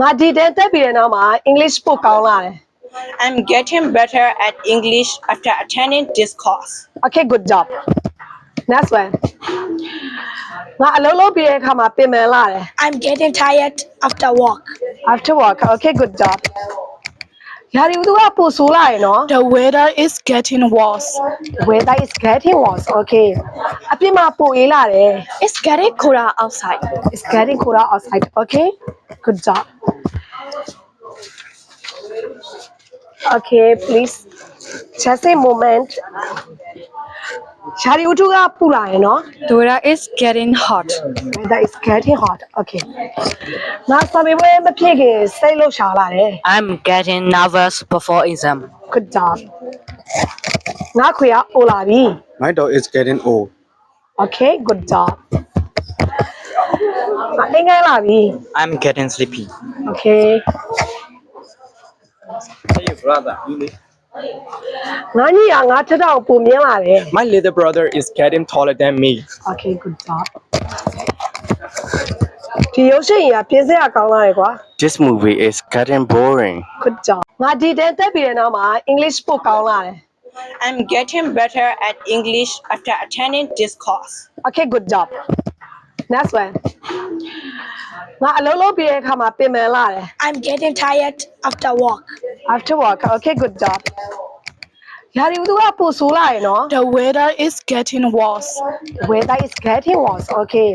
ငါဒီတန်းတက်ပြီးတဲ့နောက်မှာ English ပို့ကောင်းလာတယ် I'm getting better at English after attending this course. Okay good job next one ငါအလုပ်လုပ်ပြီးတဲ့အခါမှာပင်ပန်းလာတယ် I'm getting tired after work. after work okay good job ရာဒီဥတုကပိုဆိုးလာရယ်နော် The weather is getting worse. weather is getting worse okay အပြင်မှာပိုအေးလာတယ် It's getting colder outside. it's getting colder outside okay good job Okay, please. Just a moment. Shari utuga pura hai no? Dora is getting hot. Weather is getting hot. Okay. Now sami boy me phege sai lo sha la de. I'm getting nervous before exam. Good job. Na khuya o la bi. My dog is getting old. Okay, good job. Ma engai la bi. I'm getting sleepy. Okay brother, you li- ငါညီကငါထက်တောင်ပုံမြင်လာတယ် My little brother is getting taller than me. okay good job ဒီရုပ်ရှင်ကြီးကပြင်းစရာကောင်းလာတယ်ကွာ This movie is getting boring. good job ငါဒီတန်းတက်ပြီးတဲ့နောက်မှာ English ပို့ကောင်းလာတယ် I'm getting better at English after attending this course. okay good job next one ငါအလုပ်လုပ်ပြီးတဲ့အခါမှာပင်ပန်းလာတယ် I'm getting tired after work. after work okay good job ရာဒီဥတုကပိုဆိုးလာရယ်နော် The weather is getting worse. weather is getting worse okay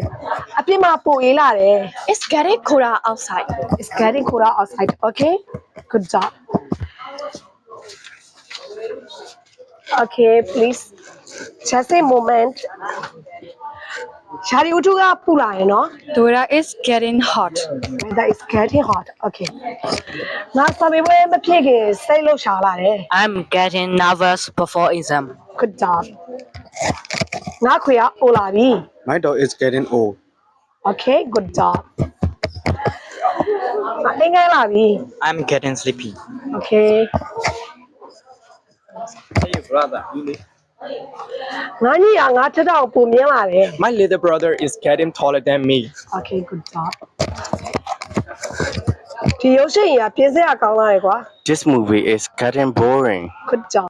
အပြင်မှာပိုအေးလာတယ် It's getting colder outside. it's getting colder outside okay good job okay please just a moment Shari utuga pula, you know. Dora is getting hot. That is getting hot. Okay. Now, some people say lo shala. Eh? I'm getting nervous before exam. Good job. Now, kuya olabi. My dog is getting old. Okay, good job. Ingay labi. I'm getting sleepy. Okay. Hey, brother. ငါညီကငါထက်တောင်ပုံမြင်လာတယ် My little brother is getting taller than me. okay good job ဒီရုပ်ရှင်ကြီးကပြင်းစရာကောင်းလာတယ်ကွာ This movie is getting boring. good job